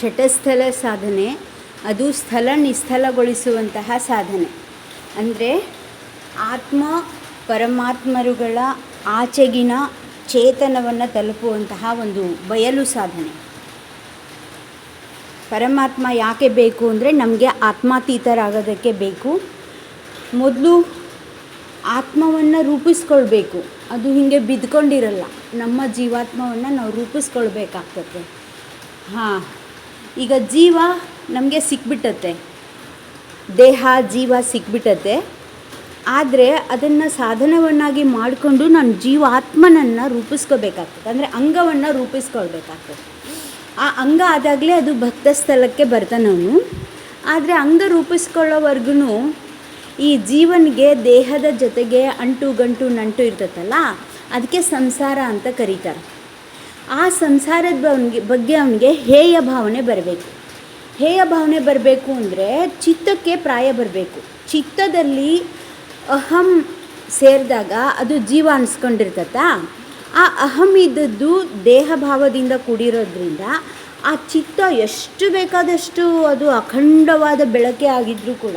ಶಟಸ್ಥಲ ಸಾಧನೆ, ಅದು ಸ್ಥಳ ನಿಸ್ಥಲಗೊಳಿಸುವಂತಹ ಸಾಧನೆ. ಅಂದರೆ ಆತ್ಮ ಪರಮಾತ್ಮರುಗಳ ಆಚೆಗಿನ ಚೇತನವನ್ನು ತಲುಪುವಂತಹ ಒಂದು ಬಯಲು ಸಾಧನೆ. ಪರಮಾತ್ಮ ಯಾಕೆ ಬೇಕು ಅಂದರೆ ನಮಗೆ ಆತ್ಮಾತೀತರಾಗೋದಕ್ಕೆ ಬೇಕು. ಮೊದಲು ಆತ್ಮವನ್ನು ರೂಪಿಸ್ಕೊಳ್ಬೇಕು. ಅದು ಹೀಗೆ ಬಿದ್ಕೊಂಡಿರಲ್ಲ. ನಮ್ಮ ಜೀವಾತ್ಮವನ್ನು ನಾವು ರೂಪಿಸ್ಕೊಳ್ಬೇಕಾಗ್ತದೆ. ಹಾಂ. ಈಗ ಜೀವ ನಮಗೆ ಸಿಕ್ಬಿಟ್ಟತ್ತೆ ದೇಹ, ಜೀವ ಸಿಕ್ಬಿಟ್ಟತ್ತೆ ಆದರೆ ಅದನ್ನು ಸಾಧನವನ್ನಾಗಿ ಮಾಡಿಕೊಂಡು ನಾನು ಜೀವಾತ್ಮನನ್ನು ರೂಪಿಸ್ಕೋಬೇಕಾಗ್ತದೆ. ಅಂದರೆ ಅಂಗವನ್ನು ರೂಪಿಸ್ಕೊಳ್ಬೇಕಾಗ್ತದೆ. ಆ ಅಂಗ ಆದಾಗಲೇ ಅದು ಭಕ್ತ ಸ್ಥಳಕ್ಕೆ ಬರ್ತಾನವನು. ಆದರೆ ಅಂಗ ರೂಪಿಸ್ಕೊಳ್ಳೋವರೆಗೂ ಈ ಜೀವನಿಗೆ, ದೇಹದ ಜೊತೆಗೆ ಅಂಟು ಗಂಟು ನಂಟು ಇರ್ತದಲ್ಲ ಅದಕ್ಕೆ ಸಂಸಾರ ಅಂತ ಕರೀತಾರೆ. ಆ ಸಂಸಾರದ ಅವನಿಗೆ, ಬಗ್ಗೆ ಅವನಿಗೆ ಹೇಯ ಭಾವನೆ ಬರಬೇಕು. ಹೇಯ ಭಾವನೆ ಬರಬೇಕು ಅಂದರೆ ಚಿತ್ತಕ್ಕೆ ಪ್ರಾಯ ಬರಬೇಕು. ಚಿತ್ತದಲ್ಲಿ ಅಹಂ ಸೇರಿದಾಗ ಅದು ಜೀವ ಅನ್ಸ್ಕೊಂಡಿರ್ತತ ಆ ಅಹಂ ಇದ್ದದ್ದು ದೇಹ ಭಾವದಿಂದ ಕೂಡಿರೋದ್ರಿಂದ ಆ ಚಿತ್ತ ಎಷ್ಟು ಬೇಕಾದಷ್ಟು ಅದು ಅಖಂಡವಾದ ಬೆಳಕೆ ಆಗಿದ್ದರೂ ಕೂಡ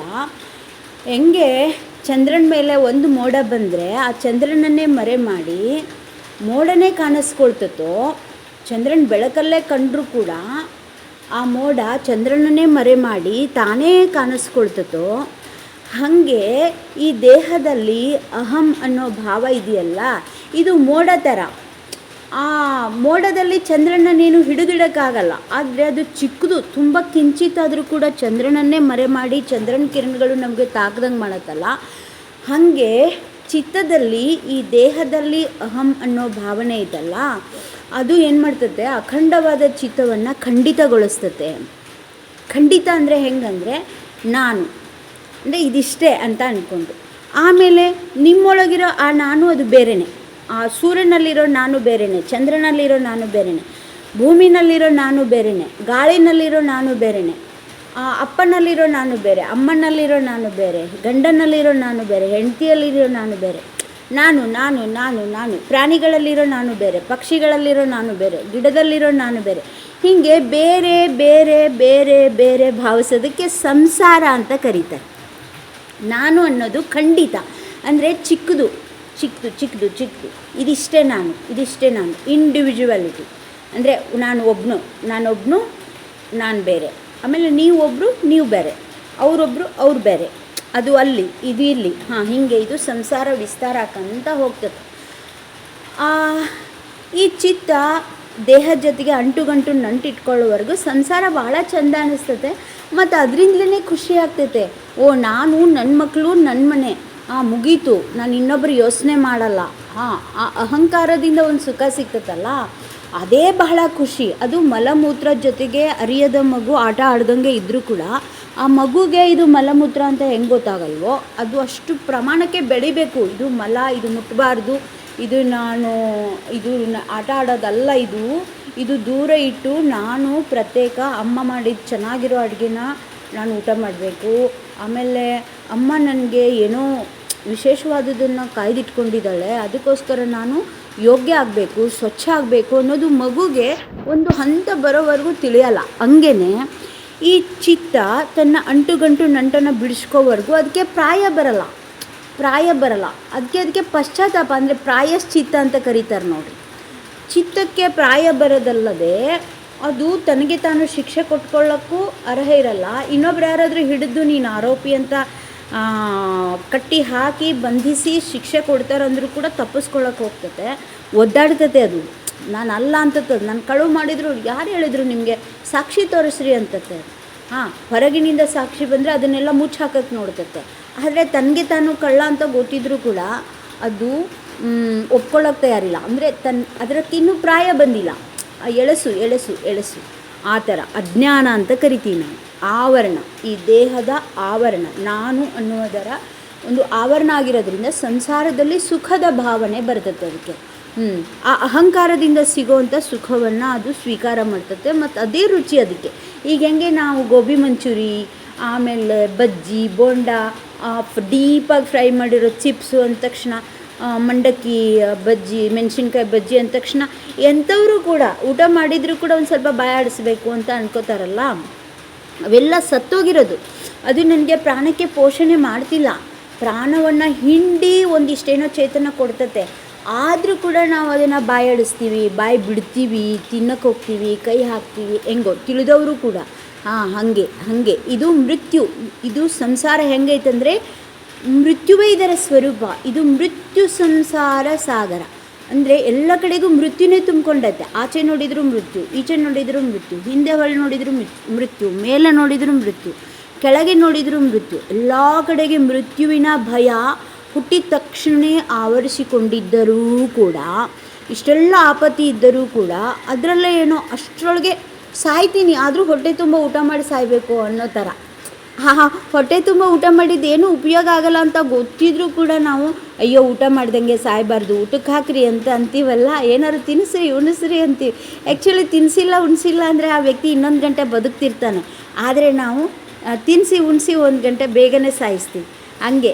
ಹೆಂಗೆ ಚಂದ್ರನ ಮೇಲೆ ಒಂದು ಮೋಡ ಬಂದರೆ ಆ ಚಂದ್ರನನ್ನೇ ಮರೆ ಮಾಡಿ ಮೋಡನೇ ಕಾಣಿಸ್ಕೊಳ್ತತೋ, ಚಂದ್ರನ ಬೆಳಕಲ್ಲೇ ಕಂಡರೂ ಕೂಡ ಆ ಮೋಡ ಚಂದ್ರನನ್ನೇ ಮರೆ ಮಾಡಿ ತಾನೇ ಕಾಣಿಸ್ಕೊಳ್ತತೋ, ಹಾಗೆ ಈ ದೇಹದಲ್ಲಿ ಅಹಂ ಅನ್ನೋ ಭಾವ ಇದೆಯಲ್ಲ, ಇದು ಮೋಡ ಥರ. ಆ ಮೋಡದಲ್ಲಿ ಚಂದ್ರನನ್ನೇನು ಹಿಡಿದಿಡೋಕ್ಕಾಗಲ್ಲ, ಆದರೆ ಅದು ಚಿಕ್ಕದು, ತುಂಬ ಕಿಂಚಿತ್ತಾದರೂ ಕೂಡ ಚಂದ್ರನನ್ನೇ ಮರೆ ಮಾಡಿ, ಚಂದ್ರನ ಕಿರಣಗಳು ನಮಗೆ ತಾಕ್ದಂಗೆ ಮಾಡತ್ತಲ್ಲ. ಹಾಗೆ ಚಿತ್ತದಲ್ಲಿ ಈ ದೇಹದಲ್ಲಿ ಅಹಂ ಅನ್ನೋ ಭಾವನೆ ಇದೆಲ್ಲ, ಅದು ಏನು ಮಾಡ್ತದೆ? ಅಖಂಡವಾದ ಚಿತ್ತವನ್ನು ಖಂಡಿತಗೊಳಿಸ್ತತೆ ಖಂಡಿತ ಅಂದರೆ ಹೆಂಗಂದರೆ ನಾನು, ಅಂದರೆ ಇದಿಷ್ಟೇ ಅಂತ ಅಂದ್ಕೊಂಡು ಆಮೇಲೆ ನಿಮ್ಮೊಳಗಿರೋ ಆ ನಾನು ಅದು ಬೇರೆಯೇ ಆ ಸೂರ್ಯನಲ್ಲಿರೋ ನಾನು ಬೇರೆನೇ, ಚಂದ್ರನಲ್ಲಿರೋ ನಾನು ಬೇರೆನೇ, ಭೂಮಿನಲ್ಲಿರೋ ನಾನು ಬೇರೆನೇ, ಗಾಳಿನಲ್ಲಿರೋ ನಾನು ಬೇರೆಯೇ ಆ ಅಪ್ಪನಲ್ಲಿರೋ ನಾನು ಬೇರೆ, ಅಮ್ಮನಲ್ಲಿರೋ ನಾನು ಬೇರೆ, ಗಂಡನಲ್ಲಿರೋ ನಾನು ಬೇರೆ, ಹೆಂಡತಿಯಲ್ಲಿರೋ ನಾನು ಬೇರೆ. ನಾನು ನಾನು ನಾನು ನಾನು, ಪ್ರಾಣಿಗಳಲ್ಲಿರೋ ನಾನು ಬೇರೆ, ಪಕ್ಷಿಗಳಲ್ಲಿರೋ ನಾನು ಬೇರೆ, ಗಿಡದಲ್ಲಿರೋ ನಾನು ಬೇರೆ. ಹೀಗೆ ಬೇರೆ ಬೇರೆ ಬೇರೆ ಬೇರೆ ಭಾವಿಸೋದಕ್ಕೆ ಸಂಸಾರ ಅಂತ ಕರೀತಾರೆ. ನಾನು ಅನ್ನೋದು ಖಂಡಿತ. ಅಂದರೆ ಚಿಕ್ಕದು ಚಿಕ್ಕದು ಚಿಕ್ಕದು ಚಿಕ್ಕದು. ಇದಿಷ್ಟೇ ನಾನು ಇದಿಷ್ಟೇ ನಾನು. ಇಂಡಿವಿಜುವಾಲಿಟಿ ಅಂದರೆ ನಾನು ಒಬ್ಬನು ನಾನೊಬ್ಬನು ನಾನು ಬೇರೆ. ಆಮೇಲೆ ನೀವೊಬ್ಬರು ನೀವು ಬೇರೆ. ಅವರೊಬ್ಬರು ಅವ್ರು ಬೇರೆ. ಅದು ಅಲ್ಲಿ, ಇದು ಇಲ್ಲಿ. ಹಾಂ, ಹೀಗೆ ಇದು ಸಂಸಾರ ವಿಸ್ತಾರ ಆಕಂತ ಹೋಗ್ತದೆ. ಈ ಚಿತ್ತ ದೇಹದ ಜೊತೆಗೆ ಅಂಟುಗಂಟು ನಂಟಿಟ್ಕೊಳ್ಳೋವರೆಗೂ ಸಂಸಾರ ಭಾಳ ಚಂದ ಅನ್ನಿಸ್ತದೆ ಮತ್ತು ಅದರಿಂದಲೇ ಖುಷಿ ಆಗ್ತೈತೆ. ಓ, ನಾನು ನನ್ನ ಮಕ್ಕಳು ನನ್ನ ಮನೆ. ಆ, ಮುಗೀತು. ನಾನು ಇನ್ನೊಬ್ಬರು ಯೋಚನೆ ಮಾಡಲ್ಲ. ಹಾಂ, ಆ ಅಹಂಕಾರದಿಂದ ಒಂದು ಸುಖ ಸಿಗ್ತೈತಲ್ಲ. ಅದೇ ಬಹಳ ಖುಷಿ. ಅದು ಮಲಮೂತ್ರ ಜೊತೆಗೆ ಅರಿಯದ ಮಗು ಆಟ ಆಡ್ದಂಗೆ ಇದ್ದರೂ ಕೂಡ ಆ ಮಗುಗೆ ಇದು ಮಲಮೂತ್ರ ಅಂತ ಹೆಂಗೆ ಗೊತ್ತಾಗಲ್ವೋ? ಅದು ಅಷ್ಟು ಪ್ರಮಾಣಕ್ಕೆ ಬೆಳಿಬೇಕು. ಇದು ಮಲ, ಇದು ಮುಟ್ಟಬಾರ್ದು ಇದು ನಾನು, ಇದು ಆಟ ಆಡೋದಲ್ಲ ಇದು. ಇದು ದೂರ ಇಟ್ಟು ನಾನು ಪ್ರತ್ಯೇಕ ಅಮ್ಮ ಮಾಡಿದ ಚೆನ್ನಾಗಿರೋ ಅಡುಗೆನ ನಾನು ಊಟ ಮಾಡಬೇಕು. ಆಮೇಲೆ ಅಮ್ಮ ನನಗೆ ಏನೋ ವಿಶೇಷವಾದದನ್ನು ಕಾಯ್ದಿಟ್ಕೊಂಡಿದ್ದಾಳೆ. ಅದಕ್ಕೋಸ್ಕರ ನಾನು ಯೋಗ್ಯ ಆಗಬೇಕು, ಸ್ವಚ್ಛ ಆಗಬೇಕು ಅನ್ನೋದು ಮಗುಗೆ ಒಂದು ಹಂತ ಬರೋವರೆಗೂ ತಿಳಿಯಲ್ಲ. ಹಂಗೇ ಈ ಚಿತ್ತ ತನ್ನ ಅಂಟುಗಂಟು ನಂಟನ್ನು ಬಿಡಿಸ್ಕೋವರೆಗೂ ಅದಕ್ಕೆ ಪ್ರಾಯ ಬರಲ್ಲ. ಪ್ರಾಯ ಬರಲ್ಲ. ಅದಕ್ಕೆ ಅದಕ್ಕೆ ಪಶ್ಚಾತ್ತಾಪ ಅಂದರೆ ಪ್ರಾಯಶ್ಚಿತ್ತ ಅಂತ ಕರೀತಾರೆ ನೋಡಿ ಚಿತ್ತಕ್ಕೆ ಪ್ರಾಯ ಬರೋದಲ್ಲದೆ ಅದು ತನಗೆ ತಾನು ಶಿಕ್ಷೆ ಕೊಟ್ಕೊಳ್ಳೋಕ್ಕೂ ಅರ್ಹ ಇರಲ್ಲ. ಇನ್ನೊಬ್ರು ಯಾರಾದರೂ ಹಿಡಿದು ನೀನು ಆರೋಪಿ ಅಂತ ಕಟ್ಟಿ ಹಾಕಿ ಬಂಧಿಸಿ ಶಿಕ್ಷೆ ಕೊಡ್ತಾರಂದ್ರೂ ಕೂಡ ತಪ್ಪಿಸ್ಕೊಳ್ಳೋಕೆ ಹೋಗ್ತತೆ. ಒದ್ದಾಡ್ತತೆ ಅದು. ನಾನು ಅಲ್ಲ ಅಂತದ್ದು, ನಾನು ಕಳುವು ಮಾಡಿದ್ರು, ಯಾರು ಹೇಳಿದ್ರು ನಿಮಗೆ? ಸಾಕ್ಷಿ ತೋರಿಸ್ರಿ ಅಂತತೆ. ಹಾಂ, ಹೊರಗಿನಿಂದ ಸಾಕ್ಷಿ ಬಂದರೆ ಅದನ್ನೆಲ್ಲ ಮುಚ್ಚಿ ಹಾಕೋಕ್ಕೆ ನೋಡ್ತತೆ. ಆದರೆ ತನಗೆ ತಾನು ಕಳ್ಳ ಅಂತ ಗೊತ್ತಿದ್ರೂ ಕೂಡ ಅದು ಒಪ್ಕೊಳ್ಳೋಕೆ ತಯಾರಿಲ್ಲ. ಅಂದರೆ ತನ್ನ ಅದಕ್ಕಿನ್ನೂ ಪ್ರಾಯ ಬಂದಿಲ್ಲ. ಎಳಸು ಎಳಸು ಎಳಸು. ಆ ಥರ, ಅಜ್ಞಾನ ಅಂತ ಕರಿತೀನಿ ನಾವು. ಆವರಣ, ಈ ದೇಹದ ಆವರಣ, ನಾನು ಅನ್ನುವುದರ ಒಂದು ಆವರಣ ಆಗಿರೋದ್ರಿಂದ ಸಂಸಾರದಲ್ಲಿ ಸುಖದ ಭಾವನೆ ಬರ್ತದೆ ಅದಕ್ಕೆ. ಹ್ಞೂ ಆ ಅಹಂಕಾರದಿಂದ ಸಿಗೋವಂಥ ಸುಖವನ್ನು ಅದು ಸ್ವೀಕಾರ ಮಾಡ್ತದೆ ಮತ್ತು ಅದೇ ರುಚಿ ಅದಕ್ಕೆ. ಈಗ ಹೆಂಗೆ ನಾವು ಗೋಬಿ ಮಂಚೂರಿ, ಆಮೇಲೆ ಬಜ್ಜಿ, ಬೋಂಡ ಡೀಪಾಗಿ ಫ್ರೈ ಮಾಡಿರೋ ಚಿಪ್ಸು ಅಂದ ತಕ್ಷಣ ಮಂಡಕ್ಕಿ ಬಜ್ಜಿ, ಮೆಣಸಿನ್ಕಾಯಿ ಬಜ್ಜಿ ಅಂದ ತಕ್ಷಣ ಎಂಥವರು ಕೂಡ ಊಟ ಮಾಡಿದರೂ ಕೂಡ ಒಂದು ಸ್ವಲ್ಪ ಬಾಯಾಡಿಸ್ಬೇಕು ಅಂತ ಅನ್ಕೋತಾರಲ್ಲ? ಅವೆಲ್ಲ ಸತ್ತೋಗಿರೋದು. ಅದು ನನಗೆ ಪ್ರಾಣಕ್ಕೆ ಪೋಷಣೆ ಮಾಡ್ತಿಲ್ಲ. ಪ್ರಾಣವನ್ನು ಹಿಂಡಿ ಒಂದಿಷ್ಟೇನೋ ಚೇತನ ಕೊಡ್ತತೆ. ಆದರೂ ಕೂಡ ನಾವು ಅದನ್ನು ಬಾಯಾಡಿಸ್ತೀವಿ ಬಾಯಿ ಬಿಡ್ತೀವಿ ತಿನ್ನಕ್ಕೆ ಹೋಗ್ತೀವಿ, ಕೈ ಹಾಕ್ತೀವಿ, ಹೆಂಗೋ ತಿಳಿದವರು ಕೂಡ. ಹಾಂ, ಹಾಗೆ ಹಾಗೆ. ಇದು ಮೃತ್ಯು. ಇದು ಸಂಸಾರ ಹೆಂಗೈತಂದರೆ ಮೃತ್ಯುವೇ ಇದರ ಸ್ವರೂಪ. ಇದು ಮೃತ್ಯು ಸಂಸಾರ ಸಾಗರ. ಅಂದರೆ ಎಲ್ಲ ಕಡೆಗೂ ಮೃತ್ಯುನೇ ತುಂಬಿಕೊಂಡೈತೆ. ಆಚೆ ನೋಡಿದರೂ ಮೃತ್ಯು, ಈಚೆ ನೋಡಿದರೂ ಮೃತ್ಯು, ಹಿಂದೆ ಹೊಳೆ ನೋಡಿದರೂ ಮೃತ್ಯು, ಮೇಲೆ ನೋಡಿದರೂ ಮೃತ್ಯು, ಕೆಳಗೆ ನೋಡಿದರೂ ಮೃತ್ಯು, ಎಲ್ಲ ಕಡೆಗೆ ಮೃತ್ಯುವಿನ ಭಯ ಹುಟ್ಟಿದ ತಕ್ಷಣ ಆವರಿಸಿಕೊಂಡಿದ್ದರೂ ಕೂಡ, ಇಷ್ಟೆಲ್ಲ ಆಪತ್ತಿ ಇದ್ದರೂ ಕೂಡ ಅದರಲ್ಲೇ ಏನೋ ಅಷ್ಟರೊಳಗೆ ಸಾಯ್ತೀನಿ, ಆದರೂ ಹೊಟ್ಟೆ ತುಂಬ ಊಟ ಮಾಡಿ ಸಾಯಬೇಕು ಅನ್ನೋ ಥರ. ಹಾ, ಹಾಂ, ಹೊಟ್ಟೆ ತುಂಬ ಊಟ ಮಾಡಿದ್ದು ಏನೂ ಉಪಯೋಗ ಆಗಲ್ಲ ಅಂತ ಗೊತ್ತಿದ್ರೂ ಕೂಡ ನಾವು, ಅಯ್ಯೋ, ಊಟ ಮಾಡ್ದಂಗೆ ಸಾಯಬಾರ್ದು, ಊಟಕ್ಕೆ ಹಾಕ್ರಿ ಅಂತ ಅಂತೀವಲ್ಲ? ಏನಾದ್ರು ತಿನ್ನಿಸ್ರಿ, ಉಣಿಸ್ರಿ ಅಂತೀವಿ. ಆ್ಯಕ್ಚುಲಿ ತಿನ್ನಿಸಿಲ್ಲ ಉಣಿಸಿಲ್ಲ ಅಂದರೆ ಆ ವ್ಯಕ್ತಿ ಇನ್ನೊಂದು ಗಂಟೆ ಬದುಕ್ತಿರ್ತಾನೆ. ಆದರೆ ನಾವು ತಿನ್ನಿಸಿ ಉಣಿಸಿ ಒಂದು ಗಂಟೆ ಬೇಗನೆ ಸಾಯಿಸ್ತೀವಿ. ಹಂಗೆ,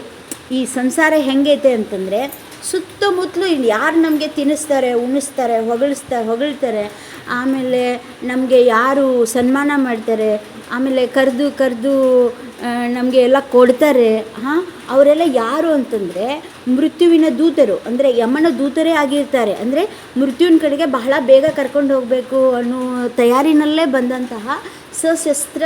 ಈ ಸಂಸಾರ ಹೆಂಗೈತೆ ಅಂತಂದರೆ ಸುತ್ತಮುತ್ತಲು ಇಲ್ಲಿ ಯಾರು ನಮಗೆ ತಿನ್ನಿಸ್ತಾರೆ ಉಣಿಸ್ತಾರೆ ಹೊಗಳಿಸ್ತಾರೆ ಹೊಗಳ್ತಾರೆ, ಆಮೇಲೆ ನಮಗೆ ಯಾರು ಸನ್ಮಾನ ಮಾಡ್ತಾರೆ, ಆಮೇಲೆ ಕರೆದು ಕರೆದು ನಮಗೆ ಎಲ್ಲ ಕೊಡ್ತಾರೆ, ಹಾಂ? ಅವರೆಲ್ಲ ಯಾರು ಅಂತಂದರೆ ಮೃತ್ಯುವಿನ ದೂತರು, ಅಂದರೆ ಯಮನ ದೂತರೇ ಆಗಿರ್ತಾರೆ. ಅಂದರೆ ಮೃತ್ಯುವಿನ ಕಡೆಗೆ ಬಹಳ ಬೇಗ ಕರ್ಕೊಂಡು ಹೋಗಬೇಕು ಅನ್ನೋ ತಯಾರಿನಲ್ಲೇ ಬಂದಂತಹ ಸಶಸ್ತ್ರ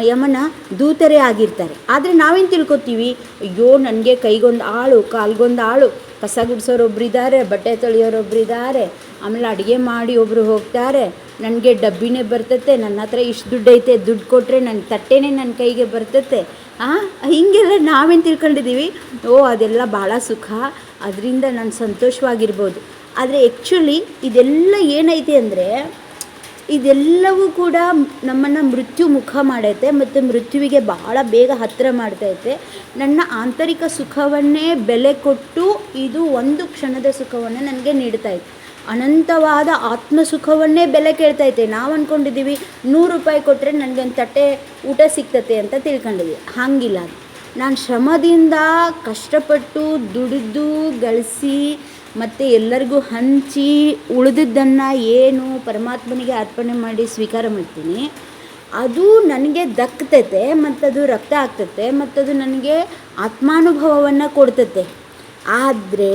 ಯಮನ ದೂತರೇ ಆಗಿರ್ತಾರೆ. ಆದರೆ ನಾವೇನು ತಿಳ್ಕೊತೀವಿ? ಅಯ್ಯೋ, ನನಗೆ ಕೈಗೊಂದು ಆಳು, ಕಾಲ್ಗೊಂದು ಆಳು. ಕಸ ಗುಡಿಸೋರೊಬ್ರು ಇದ್ದಾರೆ ಬಟ್ಟೆ ತೊಳೆಯೋರೊಬ್ರು ಇದ್ದಾರೆ ಆಮೇಲೆ ಅಡುಗೆ ಮಾಡಿ ಒಬ್ಬರು ಹೋಗ್ತಾರೆ. ನನಗೆ ಡಬ್ಬಿನೇ ಬರ್ತತೆ, ನನ್ನ ಹತ್ರ ಇಷ್ಟು ದುಡ್ಡು ಐತೆ, ದುಡ್ಡು ಕೊಟ್ಟರೆ ನನ್ನ ತಟ್ಟೆನೇ ನನ್ನ ಕೈಗೆ ಬರ್ತತೆ. ಆ, ಹೀಗೆಲ್ಲ ನಾವೇನು ತಿಳ್ಕೊಂಡಿದ್ದೀವಿ ಓ, ಅದೆಲ್ಲ ಭಾಳ ಸುಖ. ಅದರಿಂದ ನಾನು ಸಂತೋಷವಾಗಿರ್ಬೋದು. ಆದರೆ ಆ್ಯಕ್ಚುಲಿ ಇದೆಲ್ಲ ಏನೈತೆ ಅಂದರೆ ಇದೆಲ್ಲವೂ ಕೂಡ ನಮ್ಮನ್ನು ಮೃತ್ಯು ಮುಖ ಮಾಡೈತೆ ಮತ್ತು ಮೃತ್ಯುವಿಗೆ ಬಹಳ ಬೇಗ ಹತ್ತಿರ ಮಾಡ್ತೈತೆ. ನನ್ನ ಆಂತರಿಕ ಸುಖವನ್ನೇ ಬೆಲೆ ಕೊಟ್ಟು ಇದು ಒಂದು ಕ್ಷಣದ ಸುಖವನ್ನು ನನಗೆ ನೀಡ್ತೈತೆ. ಅನಂತವಾದ ಆತ್ಮ ಸುಖವನ್ನೇ ಬೆಲೆ ಇದ್ದೆ ನಾವು ಅಂದ್ಕೊಂಡಿದ್ದೀವಿ ನೂರು ರೂಪಾಯಿ ಕೊಟ್ಟರೆ ನನಗೆ ಒಂದು ತಟ್ಟೆ ಊಟ ಸಿಗ್ತತೆ ಅಂತ ತಿಳ್ಕೊಂಡಿದ್ವಿ. ಹಾಗಿಲ್ಲ. ನಾನು ಶ್ರಮದಿಂದ ಕಷ್ಟಪಟ್ಟು ದುಡಿದು, ಗಳಿಸಿ ಮತ್ತು ಎಲ್ಲರಿಗೂ ಹಂಚಿ ಉಳಿದಿದ್ದನ್ನು ಏನು ಪರಮಾತ್ಮನಿಗೆ ಅರ್ಪಣೆ ಮಾಡಿ ಸ್ವೀಕಾರ ಮಾಡ್ತೀನಿ. ಅದು ನನಗೆ ದಕ್ತತೆ ಮತ್ತು ಅದು ರಕ್ತ ಆಗ್ತತೆ, ಮತ್ತದು ನನಗೆ ಆತ್ಮಾನುಭವವನ್ನು ಕೊಡ್ತತೆ. ಆದರೆ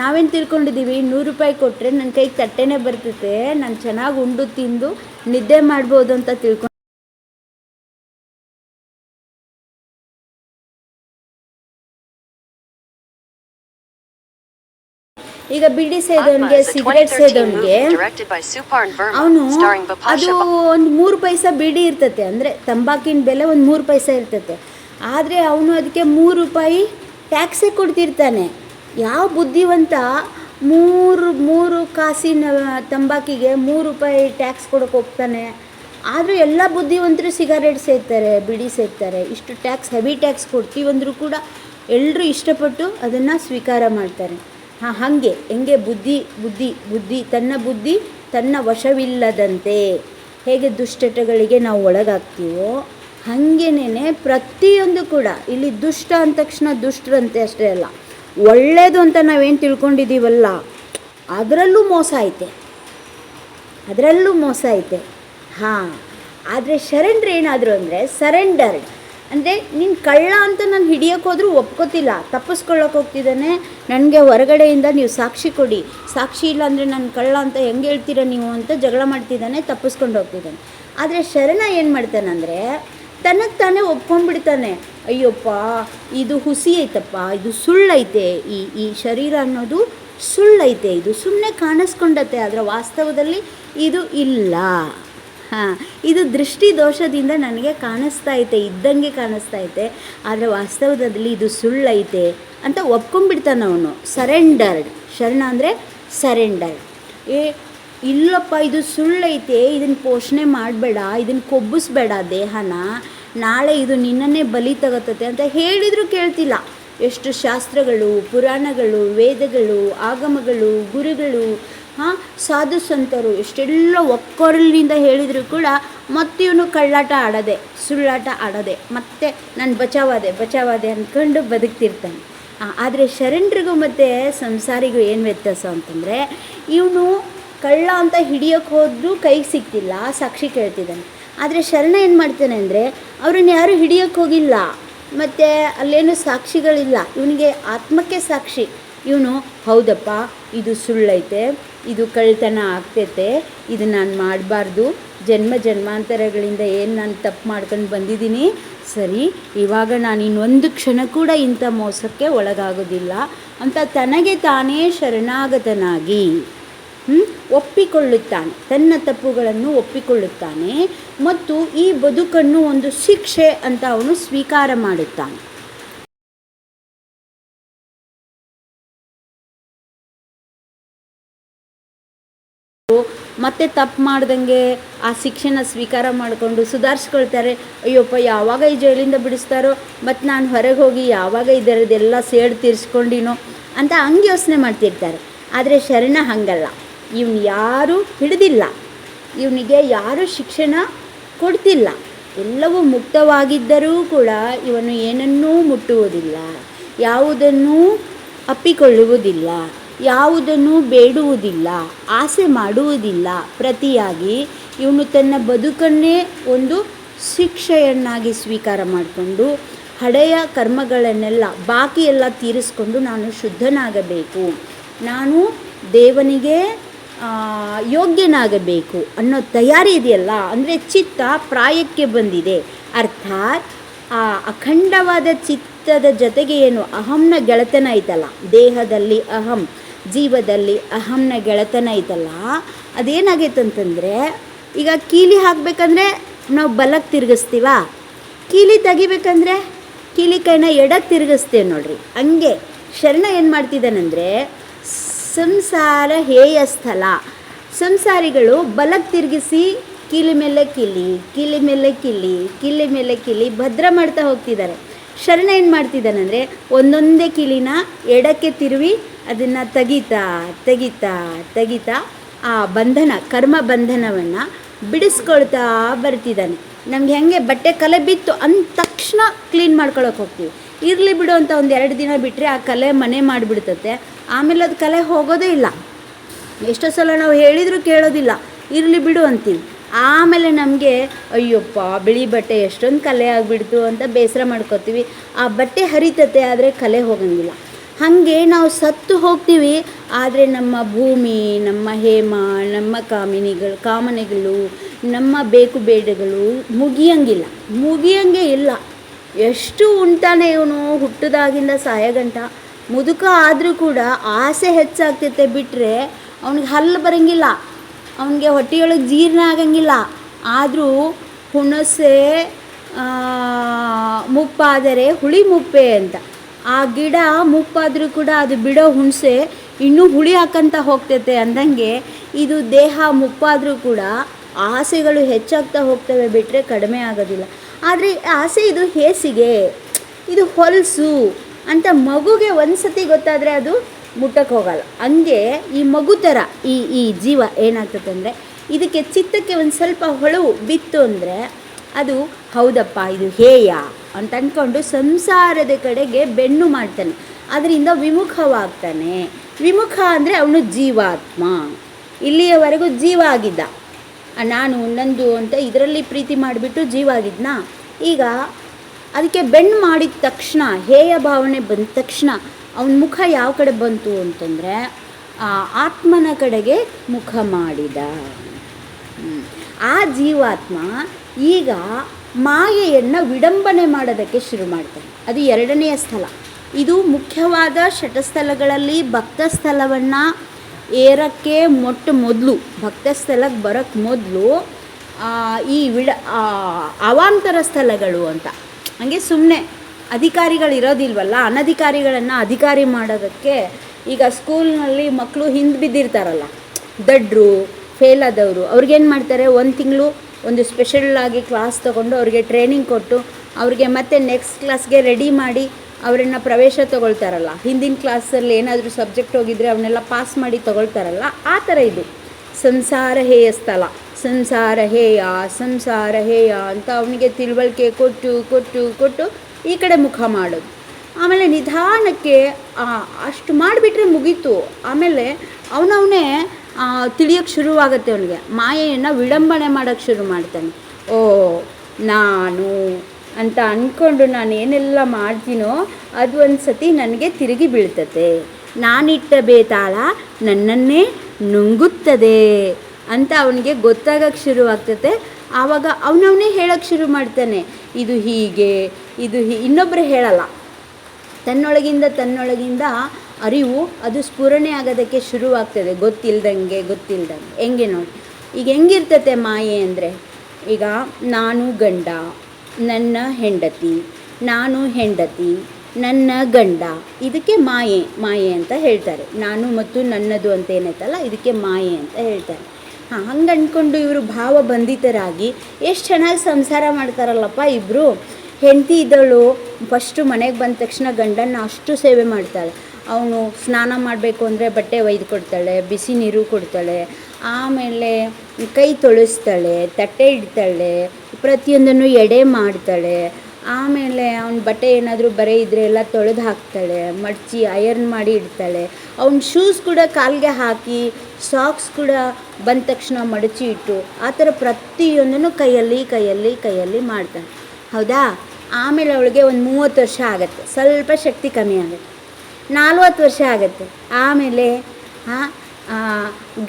ನಾವೇನು ತಿಳ್ಕೊಂಡಿದ್ದೀವಿ, ನೂರು ರೂಪಾಯಿ ಕೊಟ್ಟರೆ ನನ್ನ ಕೈಗೆ ತಟ್ಟೆನೇ ಬರ್ತತೆ, ನಾನು ಚೆನ್ನಾಗಿ ಉಂಡು ತಿಂದು ನಿದ್ದೆ ಮಾಡ್ಬೋದು ಅಂತ ತಿಳ್ಕೊಂಡು ಈಗ ಬಿಡಿ ಸೇದೋನಿಗೆ ಸಿಗರೆಟ್ is ಸಿಗರೇಟ್ 2013 ಸೇದೋನಿಗೆ movie directed by Suparn Verma, ಅವನು ಅದು ಒಂದು ಮೂರು ಪೈಸಾ ಬಿಡಿ ಇರ್ತತೆ. ಅಂದರೆ ತಂಬಾಕಿನ ಬೆಲೆ ಒಂದು ಮೂರು ಪೈಸಾ ಇರ್ತತೆ. ಆದರೆ ಅವನು ಅದಕ್ಕೆ ಮೂರು ರೂಪಾಯಿ ಟ್ಯಾಕ್ಸೇ ಕೊಡ್ತಿರ್ತಾನೆ. ಯಾವ ಬುದ್ಧಿವಂತ ಮೂರು ಮೂರು ಕಾಸಿನ ತಂಬಾಕಿಗೆ ಮೂರು ರೂಪಾಯಿ ಟ್ಯಾಕ್ಸ್ ಕೊಡೋಕೆ ಹೋಗ್ತಾನೆ. ಆದರೂ ಎಲ್ಲ ಬುದ್ಧಿವಂತರು ಸಿಗರೇಟ್ ಸೇರ್ತಾರೆ ಬಿಡಿ ಸೇರ್ತಾರೆ ಇಷ್ಟು ಟ್ಯಾಕ್ಸ್ ಹೆವಿ ಟ್ಯಾಕ್ಸ್ ಕೊಡ್ತೀವಂದ್ರೂ ಕೂಡ ಎಲ್ಲರೂ ಇಷ್ಟಪಟ್ಟು ಅದನ್ನು ಸ್ವೀಕಾರ ಮಾಡ್ತಾರೆ. ಹಾಗೆ. ಹೆಂಗೆ? ಬುದ್ಧಿ ಬುದ್ಧಿ ಬುದ್ಧಿ. ತನ್ನ ಬುದ್ಧಿ, ತನ್ನ ವಶವಿಲ್ಲದಂತೆ. ಹೇಗೆ ದುಷ್ಟತೆಗಳಿಗೆ ನಾವು ಒಳಗಾಗ್ತೀವೋ ಹಾಗೇನೆ ಪ್ರತಿಯೊಂದು ಕೂಡ. ಇಲ್ಲಿ ದುಷ್ಟ ಅಂದ ತಕ್ಷಣ ದುಷ್ಟರಂತೆ ಅಷ್ಟೇ ಅಲ್ಲ. ಒಳ್ಳೆಯದು ಅಂತ ನಾವೇನು ತಿಳ್ಕೊಂಡಿದ್ದೀವಲ್ಲ ಅದರಲ್ಲೂ ಮೋಸ ಐತೆ. ಅದರಲ್ಲೂ ಮೋಸ ಐತೆ. ಹಾಂ. ಆದರೆ ಶರಣರು ಏನಾದರೂ ಅಂದರೆ ಸರೆಂಡರ್ಡ್ ಅಂದರೆ ನೀನು ಕಳ್ಳ ಅಂತ ನಾನು ಹಿಡಿಯೋಕೆ ಹೋದರೂ ಒಪ್ಕೋತಿಲ್ಲ ತಪ್ಪಿಸ್ಕೊಳ್ಳೋಕೆ ಹೋಗ್ತಿದ್ದಾನೆ. ನನಗೆ ಹೊರಗಡೆಯಿಂದ ನೀವು ಸಾಕ್ಷಿ ಕೊಡಿ. ಸಾಕ್ಷಿ ಇಲ್ಲ ಅಂದರೆ ನಾನು ಕಳ್ಳ ಅಂತ ಹೆಂಗೆ ಹೇಳ್ತೀರ ನೀವು ಅಂತ ಜಗಳ ಮಾಡ್ತಿದ್ದಾನೆ, ತಪ್ಪಿಸ್ಕೊಂಡು ಹೋಗ್ತಿದ್ದಾನೆ. ಆದರೆ ಶರಣ ಏನು ಮಾಡ್ತಾನಂದರೆ ತನಗೆ ತಾನೇ ಒಪ್ಕೊಂಡ್ಬಿಡ್ತಾನೆ. ಅಯ್ಯಪ್ಪ, ಇದು ಹುಸಿ ಐತಪ್ಪ, ಇದು ಸುಳ್ಳೈತೆ. ಈ ಈ ಶರೀರ ಅನ್ನೋದು ಸುಳ್ಳೈತೆ. ಇದು ಸುಮ್ಮನೆ ಕಾಣಿಸ್ಕೊಂಡತ್ತೆ. ಆದರೆ ವಾಸ್ತವದಲ್ಲಿ ಇದು ಇಲ್ಲ. ಹಾಂ, ಇದು ದೃಷ್ಟಿ ದೋಷದಿಂದ ನನಗೆ ಕಾಣಿಸ್ತಾ ಐತೆ, ಇದ್ದಂಗೆ ಕಾಣಿಸ್ತಾ ಐತೆ, ಆದರೆ ವಾಸ್ತವದಲ್ಲಿ ಇದು ಸುಳ್ಳೈತೆ ಅಂತ ಒಪ್ಕೊಂಡ್ಬಿಡ್ತಾನೆ ಅವನು. ಸರೆಂಡರ್ಡ್. ಶರಣ ಅಂದರೆ ಸರೆಂಡರ್ಡ್. ಏ, ಇಲ್ಲಪ್ಪ, ಇದು ಸುಳ್ಳೈತೆ ಇದನ್ನು ಪೋಷಣೆ ಮಾಡಬೇಡ ಇದನ್ನು ಕೊಬ್ಬಿಸ್ಬೇಡ ದೇಹನ. ನಾಳೆ ಇದು ನಿನ್ನನ್ನೇ ಬಲಿ ತಗೋತತೆ ಅಂತ ಹೇಳಿದರೂ ಕೇಳ್ತಿಲ್ಲ. ಎಷ್ಟು ಶಾಸ್ತ್ರಗಳು, ಪುರಾಣಗಳು, ವೇದಗಳು, ಆಗಮಗಳು, ಗುರುಗಳು ಹಾಂ? ಸಾಧು ಸಂತರು, ಎಷ್ಟೆಲ್ಲ ಒಕ್ಕೊರಲಿನಿಂದ ಹೇಳಿದರೂ ಕೂಡ ಮತ್ತೆ ಇವನು ಕಳ್ಳಾಟ ಆಡದೆ, ಸುಳ್ಳಾಟ ಆಡದೆ, ಮತ್ತೆ ನಾನು ಬಚಾವಾದೆ ಬಚಾವಾದೆ ಅಂದ್ಕೊಂಡು ಬದುಕ್ತಿರ್ತಾನೆ. ಆದರೆ ಶರಣರಿಗೂ ಮತ್ತು ಸಂಸಾರಿಗೂ ಏನು ವ್ಯತ್ಯಾಸ ಅಂತಂದರೆ, ಇವನು ಕಳ್ಳ ಅಂತ ಹಿಡಿಯೋಕ್ಕೆ ಹೋದರೂ ಕೈಗೆ ಸಿಗ್ತಿಲ್ಲ, ಸಾಕ್ಷಿ ಕೇಳ್ತಿದ್ದಾನೆ. ಆದರೆ ಶರಣ ಏನು ಮಾಡ್ತಾನೆ ಅಂದರೆ, ಅವ್ರನ್ನ ಯಾರೂ ಹಿಡಿಯೋಕ್ಕೆ ಹೋಗಿಲ್ಲ, ಮತ್ತು ಅಲ್ಲೇನು ಸಾಕ್ಷಿಗಳಿಲ್ಲ. ಇವನಿಗೆ ಆತ್ಮಕ್ಕೆ ಸಾಕ್ಷಿ. ಇವನು, ಹೌದಪ್ಪ, ಇದು ಸುಳ್ಳೈತೆ ಇದು ಕಳ್ತನ ಆಗ್ತೈತೆ, ಇದು ನಾನು ಮಾಡಬಾರ್ದು ಜನ್ಮ ಜನ್ಮಾಂತರಗಳಿಂದ ಏನು ನಾನು ತಪ್ಪು ಮಾಡ್ಕೊಂಡು ಬಂದಿದ್ದೀನಿ, ಸರಿ, ಇವಾಗ ನಾನು ಇನ್ನೊಂದು ಕ್ಷಣ ಕೂಡ ಇಂಥ ಮೋಸಕ್ಕೆ ಒಳಗಾಗೋದಿಲ್ಲ ಅಂತ ತನಗೆ ತಾನೇ ಶರಣಾಗತನಾಗಿ? ಒಪ್ಪಿಕೊಳ್ಳುತ್ತಾನೆ, ತನ್ನ ತಪ್ಪುಗಳನ್ನು ಒಪ್ಪಿಕೊಳ್ಳುತ್ತಾನೆ, ಮತ್ತು ಈ ಬದುಕನ್ನು ಒಂದು ಶಿಕ್ಷೆ ಅಂತ ಅವನು ಸ್ವೀಕಾರ ಮಾಡುತ್ತಾನೆ ಮತ್ತೆ ತಪ್ಪು ಮಾಡ್ದಂಗೆ ಆ ಶಿಕ್ಷೆನ ಸ್ವೀಕಾರ ಮಾಡಿಕೊಂಡು ಸುಧಾರಿಸ್ಕೊಳ್ತಾರೆ. ಅಯ್ಯಪ್ಪ, ಯಾವಾಗ ಈ ಜೈಲಿಂದ ಬಿಡಿಸ್ತಾರೋ? ಮತ್ತು ನಾನು ಹೊರಗೆ ಹೋಗಿ ಯಾವಾಗ ಇದರದೆಲ್ಲ ಸೇಡು ತೀರಿಸ್ಕೊಂಡಿನೋ? ಅಂತ ಹಂಗೆ ಯೋಚನೆ ಮಾಡ್ತಿರ್ತಾರೆ. ಆದರೆ ಶರಣ ಹಂಗಲ್ಲ. ಇವನು ಯಾರೂ ಹಿಡಿದಿಲ್ಲ. ಇವನಿಗೆ ಯಾರೂ ಶಿಕ್ಷಣ ಕೊಡ್ತಿಲ್ಲ. ಎಲ್ಲವೂ ಮುಕ್ತವಾಗಿದ್ದರೂ ಕೂಡ ಇವನು ಏನನ್ನೂ ಮುಟ್ಟುವುದಿಲ್ಲ. ಯಾವುದನ್ನೂ ಅಪ್ಪಿಕೊಳ್ಳುವುದಿಲ್ಲ. ಯಾವುದನ್ನು ಬೇಡುವುದಿಲ್ಲ, ಆಸೆ ಮಾಡುವುದಿಲ್ಲ. ಪ್ರತಿಯಾಗಿ ಇವನು ತನ್ನ ಬದುಕನ್ನೇ ಒಂದು ಶಿಕ್ಷೆಯನ್ನಾಗಿ ಸ್ವೀಕಾರ ಮಾಡಿಕೊಂಡು ಹಳೆಯ ಕರ್ಮಗಳನ್ನೆಲ್ಲ ಬಾಕಿ ಎಲ್ಲ ತೀರಿಸ್ಕೊಂಡು ನಾನು ಶುದ್ಧನಾಗಬೇಕು. ನಾನು ದೇವನಿಗೆ ಯೋಗ್ಯನಾಗಬೇಕು ಅನ್ನೋ ತಯಾರಿ ಇದೆಯಲ್ಲ? ಅಂದರೆ ಚಿತ್ತ ಪ್ರಾಯಕ್ಕೆ ಬಂದಿದೆ. ಅರ್ಥಾತ್ ಆ ಅಖಂಡವಾದ ಚಿತ್ತದ ಜೊತೆಗೆ ಏನು? ಅಹಂನ ಗೆಳೆತನ ಐತಲ್ಲ ದೇಹದಲ್ಲಿ ಅಹಂ. ಜೀವದಲ್ಲಿ ಅಹಂನ ಗೆಳೆತನ ಇದಲ್ಲ ಅದೇನಾಗೈತೆ ಅಂತಂದರೆ ಈಗ ಕೀಲಿ ಹಾಕಬೇಕಂದ್ರೆ ನಾವು ಬಲಕ್ಕೆ ತಿರುಗಿಸ್ತೀವ? ಕೀಲಿ ತೆಗಿಬೇಕಂದ್ರೆ ಕೀಲಿ ಕೈನ ಎಡಕ್ಕೆ ತಿರುಗಿಸ್ತೇವೆ ನೋಡ್ರಿ. ಹಂಗೆ ಶರಣ ಏನು ಮಾಡ್ತಿದ್ದಾನಂದರೆ, ಸಂಸಾರ ಹೇಯ ಸ್ಥಳ. ಸಂಸಾರಿಗಳು ಬಲಕ್ಕೆ ತಿರುಗಿಸಿ ಕೀಲಿ ಮೇಲೆ ಕಿಲಿ ಕಿಲಿ ಮೇಲೆ ಕಿಲಿ, ಕೀಲಿ ಮೇಲೆ ಕಿಲಿ ಭದ್ರ ಮಾಡ್ತಾ ಹೋಗ್ತಿದ್ದಾರೆ. ಶರಣ ಏನು ಮಾಡ್ತಿದ್ದಾನಂದರೆ ಒಂದೊಂದೇ ಕಿಲಿನ ಎಡಕ್ಕೆ ತಿರುವಿ ಅದನ್ನು ತೆಗಿತಾ ತೆಗಿತಾ ತೆಗಿತಾ ಆ ಬಂಧನ, ಕರ್ಮ ಬಂಧನವನ್ನು ಬಿಡಿಸ್ಕೊಳ್ತಾ ಬರ್ತಿದ್ದಾನೆ. ನಮ್ಗೆ ಹೆಂಗೆ ಬಟ್ಟೆ ಕಲೆ ಬಿತ್ತು ಅಂದ ತಕ್ಷಣ ಕ್ಲೀನ್ ಮಾಡ್ಕೊಳಕ್ಕೆ ಹೋಗ್ತೀವಿ. ಇರಲಿ ಬಿಡು ಅಂತ ಒಂದು ಎರಡು ದಿನ ಬಿಟ್ಟರೆ ಆ ಕಲೆ ಮನೆ ಮಾಡಿಬಿಡ್ತತೆ. ಆಮೇಲೆ ಅದು ಕಲೆ ಹೋಗೋದೇ ಇಲ್ಲ. ಎಷ್ಟೋ ಸಲ ನಾವು ಹೇಳಿದರೂ ಕೇಳೋದಿಲ್ಲ. ಇರಲಿ ಬಿಡು ಅಂತೀವಿ. ಆಮೇಲೆ ನಮಗೆ, ಅಯ್ಯಪ್ಪ, ಬಿಳಿ ಬಟ್ಟೆ ಎಷ್ಟೊಂದು ಕಲೆ ಆಗಿಬಿಡ್ತು ಅಂತ ಬೇಸರ ಮಾಡ್ಕೋತೀವಿ. ಆ ಬಟ್ಟೆ ಹರಿತತೆ ಆದರೆ ಕಲೆ ಹೋಗಂಗಿಲ್ಲ. ಹಾಗೆ ನಾವು ಸತ್ತು ಹೋಗ್ತೀವಿ, ಆದರೆ ನಮ್ಮ ಭೂಮಿ, ನಮ್ಮ ಹೇಮ, ನಮ್ಮ ಕಾಮಿನಿಗಳು, ಕಾಮನೆಗಳು, ನಮ್ಮ ಬೇಕು ಬೇಡಗಳು ಮುಗಿಯಂಗಿಲ್ಲ. ಮುಗಿಯಂಗೆ ಇಲ್ಲ. ಎಷ್ಟು ಉಂಟಾನೆ ಇವನು ಹುಟ್ಟಿದಾಗಿಂದ ಸಾಯಗಂಟ. ಮುದುಕ ಆದರೂ ಕೂಡ ಆಸೆ ಹೆಚ್ಚಾಗ್ತೈತೆ ಬಿಟ್ಟರೆ ಅವನಿಗೆ ಹಲ್ಲು ಬರಂಗಿಲ್ಲ. ಅವನಿಗೆ ಹೊಟ್ಟೆಯೊಳಗೆ ಜೀರ್ಣ ಆಗಂಗಿಲ್ಲ. ಆದರೂ ಹುಣಸೆ ಮುಪ್ಪಾದರೆ ಹುಳಿ ಮುಪ್ಪೆ ಅಂತ. ಆ ಗಿಡ ಮುಪ್ಪಾದರೂ ಕೂಡ ಅದು ಬಿಡೋ ಹುಣಸೆ ಇನ್ನೂ ಹುಳಿ ಹಾಕಂತ ಹೋಗ್ತೈತೆ ಅಂದಂಗೆ ಇದು ದೇಹ ಮುಪ್ಪಾದರೂ ಕೂಡ ಆಸೆಗಳು ಹೆಚ್ಚಾಗ್ತಾ ಹೋಗ್ತವೆ ಬಿಟ್ಟರೆ ಕಡಿಮೆ ಆಗೋದಿಲ್ಲ. ಆದರೆ ಆಸೆ ಇದು ಹೇಸಿಗೆ, ಇದು ಹೊಲಸು ಅಂತ ಮಗುಗೆ ಒಂದು ಸತಿ ಗೊತ್ತಾದರೆ ಅದು ಮುಟ್ಟಕ್ಕೆ ಹೋಗಲ್ಲ. ಹಂಗೆ ಈ ಮಗು ಥರ ಈ ಈ ಜೀವ ಏನಾಗ್ತದೆ ಅಂದರೆ ಇದಕ್ಕೆ ಚಿತ್ತಕ್ಕೆ ಒಂದು ಸ್ವಲ್ಪ ಹೊಳವು ಬಿತ್ತು ಅಂದರೆ ಅದು ಹೌದಪ್ಪ, ಇದು ಹೇಯ ಅಂತ ಅಂದ್ಕೊಂಡು ಸಂಸಾರದ ಕಡೆಗೆ ಬೆನ್ನು ಮಾಡ್ತಾನೆ. ಅದರಿಂದ ವಿಮುಖವಾಗ್ತಾನೆ. ವಿಮುಖ ಅಂದರೆ ಅವನು ಜೀವಾತ್ಮ. ಇಲ್ಲಿಯವರೆಗೂ ಜೀವ ಆಗಿದ್ದ. ನಾನು, ನಂದು ಅಂತ ಇದರಲ್ಲಿ ಪ್ರೀತಿ ಮಾಡಿಬಿಟ್ಟು ಜೀವ ಆಗಿದ್ನಾ? ಈಗ ಅದಕ್ಕೆ ಬೆನ್ನು ಮಾಡಿದ ತಕ್ಷಣ, ಹೇಯ ಭಾವನೆ ಬಂದ ತಕ್ಷಣ ಅವನ ಮುಖ ಯಾವ ಕಡೆ ಬಂತು ಅಂತಂದರೆ ಆತ್ಮನ ಕಡೆಗೆ ಮುಖ ಮಾಡಿದ. ಆ ಜೀವಾತ್ಮ ಈಗ ಮಾಯೆಯನ್ನು ವಿಡಂಬನೆ ಮಾಡೋದಕ್ಕೆ ಶುರು ಮಾಡ್ತಾನೆ. ಅದು ಎರಡನೆಯ ಸ್ಥಳ. ಇದು ಮುಖ್ಯವಾದ ಶಟಸ್ಥಳಗಳಲ್ಲಿ ಭಕ್ತ ಸ್ಥಳವನ್ನು ಏರಕ್ಕೆ ಮೊಟ್ಟ ಮೊದಲು, ಭಕ್ತ ಸ್ಥಳಕ್ಕೆ ಬರೋಕ್ಕೆ ಮೊದಲು ಈ ವಿಡ ಅವಾಂತರ ಸ್ಥಳಗಳು ಅಂತ. ಹಂಗೆ ಸುಮ್ಮನೆ ಅಧಿಕಾರಿಗಳು ಇರೋದಿಲ್ವಲ್ಲ, ಅನಧಿಕಾರಿಗಳನ್ನು ಅಧಿಕಾರಿ ಮಾಡೋದಕ್ಕೆ ಈಗ ಸ್ಕೂಲ್ನಲ್ಲಿ ಮಕ್ಕಳು ಹಿಂದೆ ಬಿದ್ದಿರ್ತಾರಲ್ಲ, ದಡ್ರು ಫೇಲ್ ಆದವರು ಅವ್ರಿಗೇನು ಮಾಡ್ತಾರೆ? ಒಂದು ತಿಂಗಳು ಒಂದು ಸ್ಪೆಷಲ್ಲಾಗಿ ಕ್ಲಾಸ್ ತೊಗೊಂಡು ಅವ್ರಿಗೆ ಟ್ರೈನಿಂಗ್ ಕೊಟ್ಟು ಅವ್ರಿಗೆ ಮತ್ತೆ ನೆಕ್ಸ್ಟ್ ಕ್ಲಾಸ್ಗೆ ರೆಡಿ ಮಾಡಿ ಅವರನ್ನು ಪ್ರವೇಶ ತೊಗೊಳ್ತಾರಲ್ಲ. ಹಿಂದಿನ ಕ್ಲಾಸಲ್ಲಿ ಏನಾದರೂ ಸಬ್ಜೆಕ್ಟ್ ಹೋಗಿದ್ರೆ ಅವನ್ನೆಲ್ಲ ಪಾಸ್ ಮಾಡಿ ತೊಗೊಳ್ತಾರಲ್ಲ, ಆ ಥರ ಇದು. ಸಂಸಾರ ಹೇಯ ಸ್ಥಳ. ಸಂಸಾರ ಹೇಯ ಸಂಸಾರ ಹೇಯ ಅಂತ ಅವನಿಗೆ ತಿಳುವಳಿಕೆ ಕೊಟ್ಟು ಕೊಟ್ಟು ಕೊಟ್ಟು ಈ ಕಡೆ ಮುಖ ಮಾಡೋದು ಆಮೇಲೆ ನಿಧಾನಕ್ಕೆ ಅಷ್ಟು ಮಾಡಿಬಿಟ್ರೆ ಮುಗೀತು. ಆಮೇಲೆ ಅವನವನೇ ತಿಳಿಯೋಕ್ಕೆ ಶುರುವಾಗುತ್ತೆ ಅವನಿಗೆ. ಮಾಯೆಯನ್ನು ವಿಡಂಬನೆ ಮಾಡೋಕ್ಕೆ ಶುರು ಮಾಡ್ತಾನೆ. ಓ, ನಾನು ಅಂತ ಅಂದ್ಕೊಂಡು ನಾನು ಏನೆಲ್ಲ ಮಾಡ್ತೀನೋ ಅದು ಒಂದು ಸತಿ ನನಗೆ ತಿರುಗಿ ಬೀಳ್ತತೆ. ನಾನಿಟ್ಟ ಬೇತಾಳ ನನ್ನನ್ನೇ ನುಂಗುತ್ತದೆ ಅಂತ ಅವನಿಗೆ ಗೊತ್ತಾಗಕ್ಕೆ ಶುರುವಾಗ್ತತೆ. ಆವಾಗ ಅವನವನೇ ಹೇಳೋಕ್ಕೆ ಶುರು ಮಾಡ್ತಾನೆ. ಇದು ಹೀಗೆ ಇದು ಇನ್ನೊಬ್ಬರು ಹೇಳಲ್ಲ. ತನ್ನೊಳಗಿಂದ ತನ್ನೊಳಗಿಂದ ಅರಿವು ಅದು ಸ್ಫುರಣೆ ಆಗೋದಕ್ಕೆ ಶುರುವಾಗ್ತದೆ. ಗೊತ್ತಿಲ್ದಂಗೆ ಗೊತ್ತಿಲ್ದಂಗೆ. ಹೆಂಗೆ ನೋಡಿ? ಈಗ ಹೆಂಗಿರ್ತತೆ ಮಾಯೆ ಅಂದರೆ? ಈಗ ನಾನು ಗಂಡ, ನನ್ನ ಹೆಂಡತಿ, ನಾನು ಹೆಂಡತಿ, ನನ್ನ ಗಂಡ. ಇದಕ್ಕೆ ಮಾಯೆ ಮಾಯೆ ಅಂತ ಹೇಳ್ತಾರೆ. ನಾನು ಮತ್ತು ನನ್ನದು ಅಂತ ಏನೈತಲ್ಲ, ಇದಕ್ಕೆ ಮಾಯೆ ಅಂತ ಹೇಳ್ತಾರೆ. ಹಾಂ ಹಂಗೆ ಅಂದ್ಕೊಂಡು ಇವರು ಭಾವ ಬಂಧಿತರಾಗಿ ಎಷ್ಟು ಚೆನ್ನಾಗಿ ಸಂಸಾರ ಮಾಡ್ತಾರಲ್ಲಪ್ಪ ಇಬ್ಬರು ಹೆಂಡತಿ ಇದ್ದಳು ಫಸ್ಟು ಮನೆಗೆ ಬಂದ ತಕ್ಷಣ ಗಂಡನ ಅಷ್ಟು ಸೇವೆ ಮಾಡ್ತಾಳೆ. ಅವನು ಸ್ನಾನ ಮಾಡಬೇಕು ಅಂದರೆ ಬಟ್ಟೆ ಒಯ್ದು ಕೊಡ್ತಾಳೆ, ಬಿಸಿ ನೀರು ಕೊಡ್ತಾಳೆ, ಆಮೇಲೆ ಕೈ ತೊಳಸ್ತಾಳೆ, ತಟ್ಟೆ ಇಡ್ತಾಳೆ, ಪ್ರತಿಯೊಂದನ್ನು ಎಡೆ ಮಾಡ್ತಾಳೆ, ಆಮೇಲೆ ಅವ್ನ ಬಟ್ಟೆ ಏನಾದರೂ ಬರೆ ಇದ್ರೆ ಎಲ್ಲ ತೊಳೆದು ಹಾಕ್ತಾಳೆ, ಮಡಚಿ ಅಯರ್ನ್ ಮಾಡಿ ಇಡ್ತಾಳೆ. ಅವ್ನ ಶೂಸ್ ಕೂಡ ಕಾಲಿಗೆ ಹಾಕಿ ಸಾಕ್ಸ್ ಕೂಡ ಬಂದ ತಕ್ಷಣ ಮಡಚಿ ಇಟ್ಟು, ಆ ಥರ ಪ್ರತಿಯೊಂದನ್ನು ಕೈಯಲ್ಲಿ ಕೈಯಲ್ಲಿ ಕೈಯಲ್ಲಿ ಮಾಡ್ತಾಳೆ ಹೌದಾ? ಆಮೇಲೆ ಅವಳಿಗೆ ಒಂದು ಮೂವತ್ತು ವರ್ಷ ಆಗುತ್ತೆ. ಸ್ವಲ್ಪ ಶಕ್ತಿ ಕಮ್ಮಿ ಆಗುತ್ತೆ. ನಲ್ವತ್ತು ವರ್ಷ ಆಗುತ್ತೆ. ಆಮೇಲೆ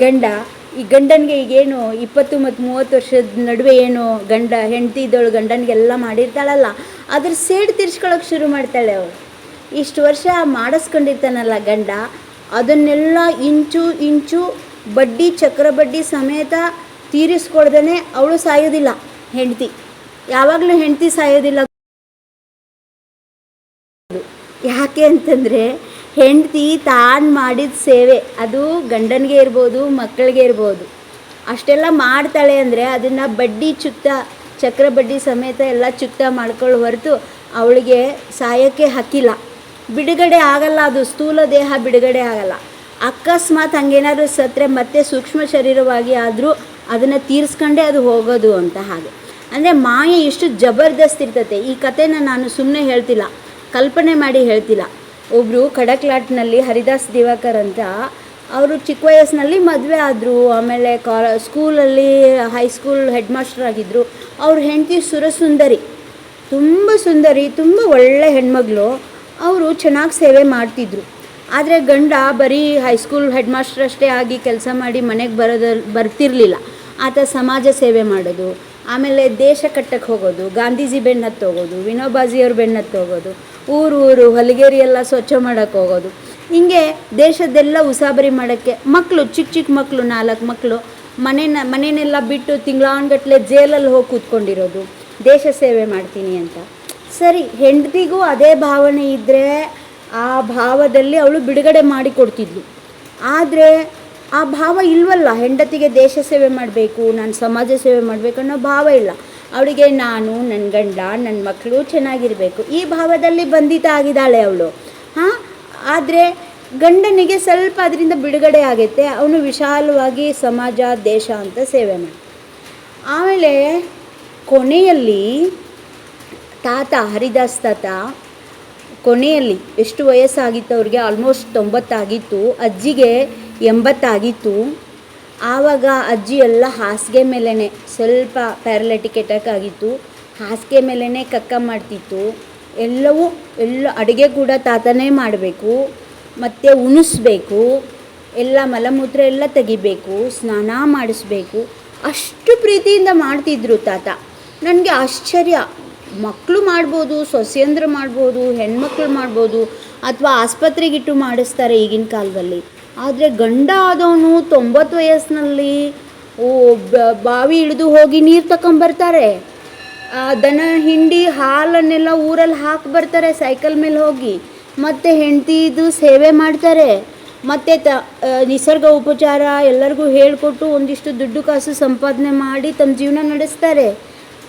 ಗಂಡ, ಈ ಗಂಡನಿಗೆ ಈಗೇನು ಇಪ್ಪತ್ತು ಮತ್ತು ಮೂವತ್ತು ವರ್ಷದ ನಡುವೆ ಏನು ಗಂಡ ಹೆಂಡತಿ ಇದ್ದವಳು ಗಂಡನಿಗೆಲ್ಲ ಮಾಡಿರ್ತಾಳಲ್ಲ, ಅದ್ರ ಸೇಡು ತಿರ್ಸ್ಕೊಳ್ಳೋಕೆ ಶುರು ಮಾಡ್ತಾಳೆ ಅವಳು. ಇಷ್ಟು ವರ್ಷ ಮಾಡಿಸ್ಕೊಂಡಿರ್ತಾನಲ್ಲ ಗಂಡ, ಅದನ್ನೆಲ್ಲ ಇಂಚು ಇಂಚು, ಬಡ್ಡಿ ಚಕ್ರ ಬಡ್ಡಿ ಸಮೇತ ತೀರಿಸ್ಕೊಳ್ದೇ ಅವಳು ಸಾಯೋದಿಲ್ಲ, ಹೆಂಡತಿ. ಯಾವಾಗಲೂ ಹೆಂಡತಿ ಸಾಯೋದಿಲ್ಲ. ಯಾಕೆ ಅಂತಂದರೆ ಹೆಂಡತಿ ತಾನು ಮಾಡಿದ ಸೇವೆ, ಅದು ಗಂಡನಿಗೆ ಇರ್ಬೋದು, ಮಕ್ಕಳಿಗೆ ಇರ್ಬೋದು. ಅಷ್ಟೆಲ್ಲ ಮಾಡ್ತಾಳೆ ಅಂದರೆ ಅದನ್ನು ಬಡ್ಡಿ ಚುಕ್ತ, ಚಕ್ರ ಬಡ್ಡಿ ಸಮೇತ ಎಲ್ಲ ಚುಕ್ತ ಮಾಡ್ಕೊಳ್ಳೋ ಹೊರತು ಅವಳಿಗೆ ಸಾಯೋಕ್ಕೆ ಹಕ್ಕಿಲ್ಲ. ಬಿಡುಗಡೆ ಆಗಲ್ಲ ಅದು, ಸ್ಥೂಲ ದೇಹ ಬಿಡುಗಡೆ ಆಗಲ್ಲ. ಅಕಸ್ಮಾತ್ ಹಂಗೇನಾದ್ರು ಸತ್ತರೆ ಮತ್ತೆ ಸೂಕ್ಷ್ಮ ಶರೀರವಾಗಿ ಆದರೂ ಅದನ್ನು ತೀರಿಸ್ಕೊಂಡೇ ಅದು ಹೋಗೋದು ಅಂತ ಹಾಗೆ. ಅಂದರೆ ಮಾಯೆ ಎಷ್ಟು ಜಬರ್ದಸ್ತ್ ಇರ್ತತೆ. ಈ ಕಥೆನ ನಾನು ಸುಮ್ಮನೆ ಹೇಳ್ತಿಲ್ಲ. ಕಲ್ಪನೆ ಮಾಡಿ ಹೇಳ್ತಿಲ್ಲ. ಒಬ್ಬರು ಕಡಕ್ಲಾಟ್ನಲ್ಲಿ ಹರಿದಾಸ್ ದಿವಾಕರ್ ಅಂತ, ಅವರು ಚಿಕ್ಕ ವಯಸ್ಸಿನಲ್ಲಿ ಮದುವೆ ಆದರು, ಆಮೇಲೆ ಕಾ, ಸ್ಕೂಲಲ್ಲಿ ಹೈಸ್ಕೂಲ್ ಹೆಡ್ ಮಾಸ್ಟರ್ ಆಗಿದ್ದರು ಅವ್ರ ಹೆಂಡತಿ ಸುರಸುಂದರಿ. ತುಂಬ ಸುಂದರಿ, ತುಂಬ ಒಳ್ಳೆ ಹೆಣ್ಮಗಳು. ಅವರು ಚೆನ್ನಾಗಿ ಸೇವೆ ಮಾಡ್ತಿದ್ರು. ಆದರೆ ಗಂಡ ಬರೀ ಹೈಸ್ಕೂಲ್ ಹೆಡ್ ಮಾಸ್ಟರ್ ಅಷ್ಟೇ ಆಗಿ ಕೆಲಸ ಮಾಡಿ ಮನೆಗೆ ಬರೋದ ಬರ್ತಿರಲಿಲ್ಲ. ಆತ ಸಮಾಜ ಸೇವೆ ಮಾಡೋದು ಆಮೇಲೆ ದೇಶ ಕಟ್ಟಕ್ಕೆ ಹೋಗೋದು, ಗಾಂಧೀಜಿ ಬೆನ್ನು ಹತ್ತಿ ಹೋಗೋದು ವಿನೋಬಾಜಿಯವ್ರ ಬೆನ್ನು ಹತ್ತಿ ಹೋಗೋದು, ಊರು ಊರು, ಹೊಲಿಗೇರಿ ಎಲ್ಲ ಸ್ವಚ್ಛ ಮಾಡೋಕ್ಕೆ ಹೋಗೋದು. ಹಿಂಗೆ ದೇಶದೆಲ್ಲ ಉಸಾಬರಿ ಮಾಡೋಕ್ಕೆ ಮಕ್ಕಳು ಚಿಕ್ಕ ಚಿಕ್ಕ ಮಕ್ಕಳು ನಾಲ್ಕು ಮಕ್ಕಳು ಮನೆನ ಮನೆಯನ್ನೆಲ್ಲ ಬಿಟ್ಟು ತಿಂಗಳಾನ್ಗಟ್ಲೆ ಜೈಲಲ್ಲಿ ಹೋಗಿ ಕೂತ್ಕೊಂಡಿರೋದು. ದೇಶ ಸೇವೆ ಮಾಡ್ತೀನಿ ಅಂತ. ಸರಿ, ಹೆಂಡತಿಗೂ ಅದೇ ಭಾವನೆ ಇದ್ದರೆ ಆ ಭಾವದಲ್ಲಿ ಅವಳು ಬಿಡುಗಡೆ ಮಾಡಿ ಕೊಡ್ತಿದ್ಲು ಆದರೆ ಆ ಭಾವ ಇಲ್ವಲ್ಲ? ಹೆಂಡತಿಗೆ ದೇಶ ಸೇವೆ ಮಾಡಬೇಕು, ನಾನು ಸಮಾಜ ಸೇವೆ ಮಾಡಬೇಕು ಅನ್ನೋ ಭಾವ ಇಲ್ಲ. ಅವಳಿಗೆ ನಾನು ನನ್ನ ಗಂಡ ನನ್ನ ಮಕ್ಕಳು ಚೆನ್ನಾಗಿರಬೇಕು. ಈ ಭಾವದಲ್ಲಿ ಬಂಧಿತ ಆಗಿದ್ದಾಳೆ ಅವಳು. ಹಾಂ? ಆದರೆ ಗಂಡನಿಗೆ ಸ್ವಲ್ಪ ಅದರಿಂದ ಬಿಡುಗಡೆ ಆಗುತ್ತೆ. ಅವನು ವಿಶಾಲವಾಗಿ ಸಮಾಜ, ದೇಶ ಅಂತ ಸೇವೆ ಮಾಡಿ ಆಮೇಲೆ ಕೊನೆಯಲ್ಲಿ ತಾತ ಹರಿದಾಸ್ ತಾತ ಕೊನೆಯಲ್ಲಿ ಎಷ್ಟು ವಯಸ್ಸಾಗಿತ್ತು ಅವ್ರಿಗೆ? ಆಲ್ಮೋಸ್ಟ್ ತೊಂಬತ್ತಾಗಿತ್ತು. ಅಜ್ಜಿಗೆ ಎಂಬತ್ತಾಗಿತ್ತು. ಆವಾಗ ಅಜ್ಜಿ ಎಲ್ಲ ಹಾಸಿಗೆ ಮೇಲೇ ಸ್ವಲ್ಪ ಪ್ಯಾರಲೈಟಿಕ್ ಅಟ್ಯಾಕ್ ಆಗಿತ್ತು. ಹಾಸಿಗೆ ಮೇಲೇ ಕಕ್ಕ ಮಾಡ್ತಿತ್ತು. ಎಲ್ಲವೂ, ಎಲ್ಲ ಅಡುಗೆ ಕೂಡ ತಾತನೇ ಮಾಡಬೇಕು. ಮತ್ತು ಉಣಿಸ್ಬೇಕು. ಎಲ್ಲ ಮಲಮೂತ್ರ ಎಲ್ಲ ತೆಗಿಬೇಕು. ಸ್ನಾನ ಮಾಡಿಸ್ಬೇಕು. ಅಷ್ಟು ಪ್ರೀತಿಯಿಂದ ಮಾಡ್ತಿದ್ರು ತಾತ. ನನಗೆ ಆಶ್ಚರ್ಯ. ಮಕ್ಕಳು ಮಾಡ್ಬೋದು, ಸೊಸೆಯಂದ್ರು ಮಾಡ್ಬೋದು, ಹೆಣ್ಮಕ್ಳು ಮಾಡ್ಬೋದು, ಅಥವಾ ಆಸ್ಪತ್ರೆಗಿಟ್ಟು ಮಾಡಿಸ್ತಾರೆ ಈಗಿನ ಕಾಲದಲ್ಲಿ. ಆದರೆ ಗಂಡ ಆದವನು ತೊಂಬತ್ತು ವಯಸ್ಸಿನಲ್ಲಿ ಓ ಬಾವಿ ಇಳಿದು ಹೋಗಿ ನೀರು ತಗೊಂಬರ್ತಾರೆ ಆ, ದನ ಹಿಂಡಿ ಹಾಲನ್ನೆಲ್ಲ ಊರಲ್ಲಿ ಹಾಕಿ ಬರ್ತಾರೆ ಸೈಕಲ್ ಮೇಲೆ ಹೋಗಿ. ಮತ್ತು ಹೆಂಡತಿದು ಸೇವೆ ಮಾಡ್ತಾರೆ. ಮತ್ತು ತ ನಿಸರ್ಗ ಉಪಚಾರ ಎಲ್ಲರಿಗೂ ಹೇಳಿಕೊಟ್ಟು ಒಂದಿಷ್ಟು ದುಡ್ಡು ಕಾಸು ಸಂಪಾದನೆ ಮಾಡಿ ತಮ್ಮ ಜೀವನ ನಡೆಸ್ತಾರೆ.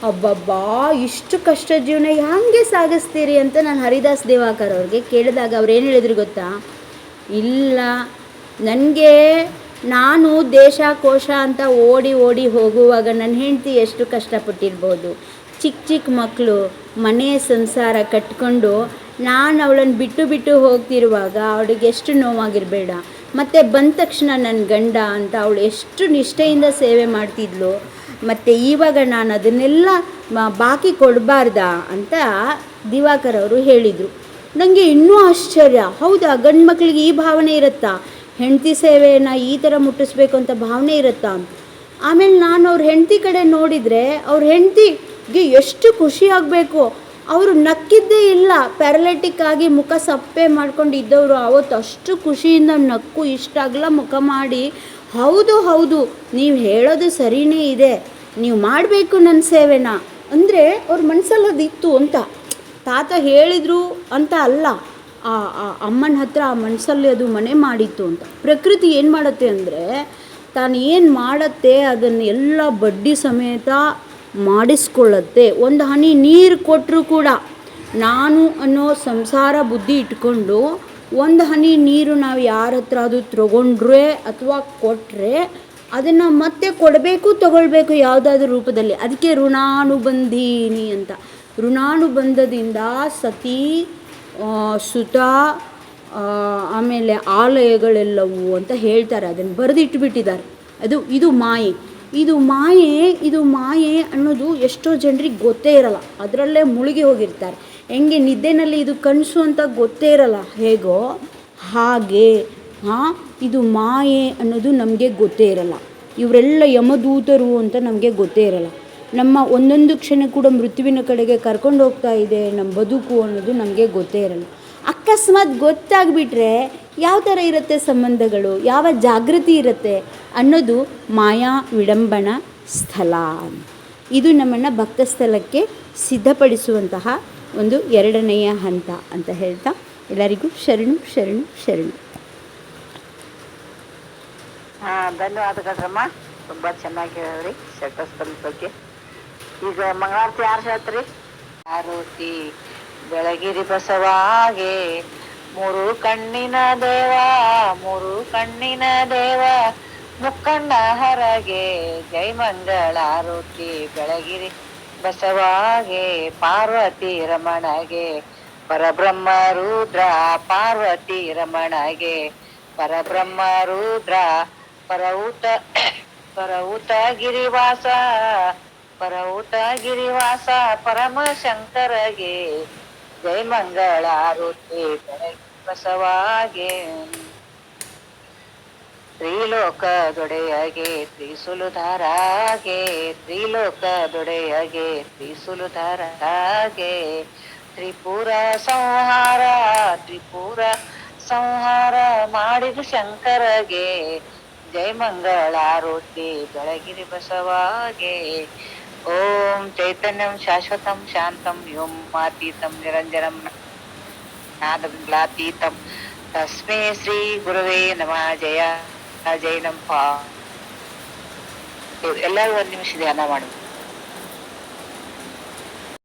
ಅಬ್ಬಬ್ಬಾ ಇಷ್ಟು ಕಷ್ಟ ಜೀವನ ಹೆಂಗೆ ಸಾಗಿಸ್ತೀರಿ ಅಂತ ನಾನು ಹರಿದಾಸ್ ದೇವಾಕರ್ ಅವ್ರಿಗೆ ಕೇಳಿದಾಗ ಅವ್ರು ಏನು ಹೇಳಿದ್ರು ಗೊತ್ತಾ? ಇಲ್ಲ ನನಗೆ ನಾನು ದೇಶ ಕೋಶ ಅಂತ ಓಡಿ ಓಡಿ ಹೋಗುವಾಗ ನನ್ನ ಹೆಂಡತಿ ಎಷ್ಟು ಕಷ್ಟಪಟ್ಟಿರ್ಬೋದು. ಚಿಕ್ಕ ಚಿಕ್ಕ ಮಕ್ಕಳು ಮನೆ ಸಂಸಾರ ಕಟ್ಕೊಂಡು ನಾನು ಅವಳನ್ನು ಬಿಟ್ಟು ಬಿಟ್ಟು ಹೋಗ್ತಿರುವಾಗ ಅವಳಿಗೆ ಎಷ್ಟು ನೋವಾಗಿರಬೇಡ. ಮತ್ತು ಬಂದ ತಕ್ಷಣ ನನ್ನ ಗಂಡ ಅಂತ ಅವಳು ಎಷ್ಟು ನಿಷ್ಠೆಯಿಂದ ಸೇವೆ ಮಾಡ್ತಿದ್ಲು, ಮತ್ತು ಇವಾಗ ನಾನು ಅದನ್ನೆಲ್ಲ ಬಾಕಿ ಕೊಡಬಾರ್ದ ಅಂತ ದಿವಾಕರ್ ಅವರು ಹೇಳಿದರು. ನನಗೆ ಇನ್ನೂ ಆಶ್ಚರ್ಯ. ಹೌದಾ ಗಂಡು ಮಕ್ಕಳಿಗೆ ಈ ಭಾವನೆ ಇರುತ್ತಾ? ಹೆಂಡತಿ ಸೇವೆಯನ್ನು ಈ ಥರ ಮುಟ್ಟಿಸ್ಬೇಕು ಅಂತ ಭಾವನೆ ಇರುತ್ತಾ? ಆಮೇಲೆ ನಾನು ಅವ್ರ ಹೆಂಡತಿ ಕಡೆ ನೋಡಿದರೆ ಅವ್ರ ಹೆಂಡತಿಗೆ ಎಷ್ಟು ಖುಷಿ ಆಗಬೇಕು. ಅವರು ನಕ್ಕಿದ್ದೇ ಇಲ್ಲ ಪ್ಯಾರಲೆಟಿಕ್ ಆಗಿ ಮುಖ ಸಪ್ಪೆ ಮಾಡ್ಕೊಂಡು ಇದ್ದವರು. ಅವತ್ತು ಅಷ್ಟು ಖುಷಿಯಿಂದ ನಕ್ಕು ಇಷ್ಟಾಗಲ ಮುಖ ಮಾಡಿ, ಹೌದು ಹೌದು, ನೀವು ಹೇಳೋದು ಸರಿಯೇ ಇದೆ. ನೀವು ಮಾಡಬೇಕು ನನ್ನ ಸೇವೆನ. ಅಂದರೆ ಅವ್ರ ಮನಸ್ಸಲ್ಲಿ ಅಂತ. ತಾತ ಹೇಳಿದರು ಅಂತ ಅಲ್ಲ. ಆ ಅಮ್ಮನ ಹತ್ರ ಆ ಮನಸ್ಸಲ್ಲಿ ಅದು ಮನೆ ಮಾಡಿತ್ತು ಅಂತ. ಪ್ರಕೃತಿ ಏನು ಮಾಡುತ್ತೆ ಅಂದರೆ, ತಾನು ಏನು ಮಾಡುತ್ತೆ ಅದನ್ನು ಎಲ್ಲ ಬಡ್ಡಿ ಸಮೇತ ಮಾಡಿಸ್ಕೊಳ್ಳುತ್ತೆ. ಒಂದು ಹನಿ ನೀರು ಕೊಟ್ಟರು ಕೂಡ ನಾನು ಅನ್ನೋ ಸಂಸಾರ ಬುದ್ಧಿ ಇಟ್ಕೊಂಡು ಒಂದು ಹನಿ ನೀರು ನಾವು ಯಾರ ಹತ್ರ ಅದು ತಗೊಂಡ್ರೆ ಅಥವಾ ಕೊಟ್ಟರೆ ಅದನ್ನು ಮತ್ತೆ ಕೊಡಬೇಕು, ತಗೊಳ್ಬೇಕು ಯಾವುದಾದ್ರೂ ರೂಪದಲ್ಲಿ. ಅದಕ್ಕೆ ಋಣಾನುಬಂಧೀನಿ ಅಂತ. ಋಣಾನುಬಂಧದಿಂದ ಸತಿ ಸುತ ಆಮೇಲೆ ಆಲಯಗಳೆಲ್ಲವು ಅಂತ ಹೇಳ್ತಾರೆ. ಅದನ್ನು ಬರೆದಿಟ್ಬಿಟ್ಟಿದ್ದಾರೆ. ಅದು, ಇದು ಮಾಯೆ. ಇದು ಮಾಯೆ ಇದು ಮಾಯೆ ಅನ್ನೋದು ಎಷ್ಟೋ ಜನರಿಗೆ ಗೊತ್ತೇ ಇರಲ್ಲ. ಅದರಲ್ಲೇ ಮುಳುಗಿ ಹೋಗಿರ್ತಾರೆ. ಹೆಂಗೆ ನಿದ್ದೆನಲ್ಲಿ ಇದು ಕನಸು ಅಂತ ಗೊತ್ತೇ ಇರಲ್ಲ. ಹೇಗೋ? ಹಾಗೆ. ಹಾಂ, ಇದು ಮಾಯೆ ಅನ್ನೋದು ನಮಗೆ ಗೊತ್ತೇ ಇರಲ್ಲ. ಇವರೆಲ್ಲ ಯಮದೂತರು ಅಂತ ನಮಗೆ ಗೊತ್ತೇ ಇರಲ್ಲ. ನಮ್ಮ ಒಂದೊಂದು ಕ್ಷಣ ಕೂಡ ಮೃತ್ಯುವಿನ ಕಡೆಗೆ ಕರ್ಕೊಂಡು ಹೋಗ್ತಾ ಇದೆ ನಮ್ಮ ಬದುಕು ಅನ್ನೋದು ನಮಗೆ ಗೊತ್ತೇ ಇರಲ್ಲ. ಅಕಸ್ಮಾತ್ ಗೊತ್ತಾಗ್ಬಿಟ್ರೆ ಯಾವ ಥರ ಇರುತ್ತೆ ಸಂಬಂಧಗಳು, ಯಾವ ಜಾಗೃತಿ ಇರುತ್ತೆ ಅನ್ನೋದು ಮಾಯಾ ವಿಡಂಬನ ಸ್ಥಳ ಇದು ನಮ್ಮನ್ನು ಭಕ್ತ ಸ್ಥಳಕ್ಕೆ ಸಿದ್ಧಪಡಿಸುವಂತಹ ಒಂದು ಎರಡನೆಯ ಹಂತ ಅಂತ ಹೇಳ್ತಾ ಎಲ್ಲರಿಗೂ ಶರಣು ಶರಣು ಶರಣು. ಹಾಂ ಧನ್ಯವಾದಗಳಮ್ಮ ತುಂಬ ಚೆನ್ನಾಗಿ ಹೇಳ್ರಿ ಶಟಸ್ಥಲ ಬಗ್ಗೆ. ಈಗ ಮಂಗಳಾರತಿ ಯಾರು ಹೇಳ್ತೀರಿ? ಆರೋತಿ ಬೆಳಗಿರಿ ಬಸವಾಗೆ, ಮೂರು ಕಣ್ಣಿನ ದೇವ, ಮೂರು ಕಣ್ಣಿನ ದೇವ ಮುಕ್ಕಣ್ಣ ಹರಗೆ, ಜೈ ಮಂಗಳಾರೋತಿ, ಬೆಳಗಿರಿ ಬಸವಾಗೆ, ಪಾರ್ವತಿ ರಮಣಗೆ, ಪರಬ್ರಹ್ಮ ರುದ್ರ, ಪಾರ್ವತಿ ರಮಣಗೆ, ಪರಬ್ರಹ್ಮ ರುದ್ರ, ಪರೌತ ಪರವೂತ ಗಿರಿವಾಸ ಪರೌತ ಗಿರಿವಾಸ ಪರಮ ಶಂಕರಗೆ ಜೈ ಋತಿ ಬಸವಾಗೆ. ತ್ರಿಲೋಕದೊಡೆಯಗೆ ತ್ರಿಸುಲುಧಾರಾಗೆ ತ್ರಿಲೋಕದೊಡೆಯಗೆ ತ್ರಿಸುಲುಧಾರಾಗೆ. ತ್ರಿಪುರ ಸಂಹಾರ ತ್ರಿಪುರ ಸಂಹಾರ ಮಾಡಿದ ಶಂಕರಗೆ ಜೈ ಮಂಗಳಾರೋತಿ, ಬೆಳಗಿರಿ ಬಸವಾಗೆ. ಓಂ ಚೈತನ್ಯಂ ಶಾಶ್ವತಂ ಶಾಂತಂ ವ್ಯೋಮಾತೀತಂ ನಿರಂಜನಂ ನಾದಬಿಂಬ್ಲಾತೀತಂ ತಸ್ಮೈ ಶ್ರೀ ಗುರುವೇ ನಮಃ ಜಯ ಜೈ ನಮ್ಮ ಎಲ್ಲರೂ ಒಂದು ನಿಮಿಷ ಧ್ಯಾನ ಮಾಡುವ